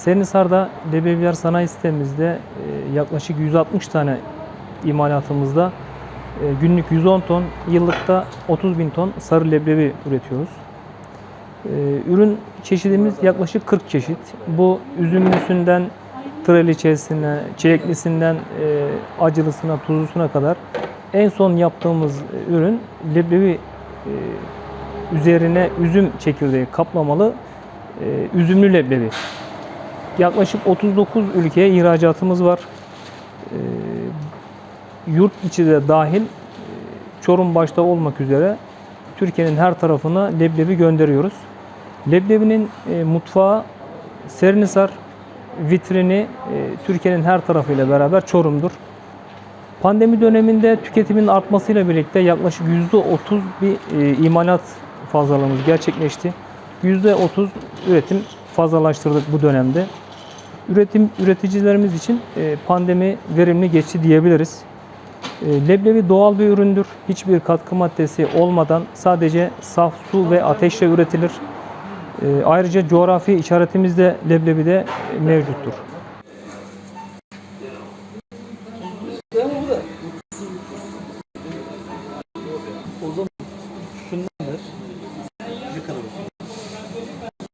Serinhisar'da leblebiler sanayi sitemizde e, yaklaşık 160 tane imalatımızda e, günlük 110 ton, yıllıkta 30 bin ton sarı leblebi üretiyoruz. E, Ürün çeşidimiz yaklaşık 40 çeşit. Bu üzümlüsünden treliçesine, çileklisinden acılısına, tuzlusuna kadar en son yaptığımız ürün leblebi üzerine üzüm çekirdeği kaplamalı üzümlü leblebi. Yaklaşık 39 ülkeye ihracatımız var. E, yurt içi de dahil e, Çorum başta olmak üzere Türkiye'nin her tarafına leblebi gönderiyoruz. Leblebinin e, mutfağı Serinhisar, vitrini e, Türkiye'nin her tarafıyla beraber Çorum'dur. Pandemi döneminde tüketimin artmasıyla birlikte yaklaşık %30 bir e, imalat fazlalığımız gerçekleşti. %30 üretim fazlalaştırdık bu dönemde üretim üreticilerimiz için e, pandemi verimli geçti diyebiliriz. E, leblebi doğal bir üründür. Hiçbir katkı maddesi olmadan sadece saf su ve ateşle üretilir. E, ayrıca coğrafi işaretimiz de leblebide mevcuttur.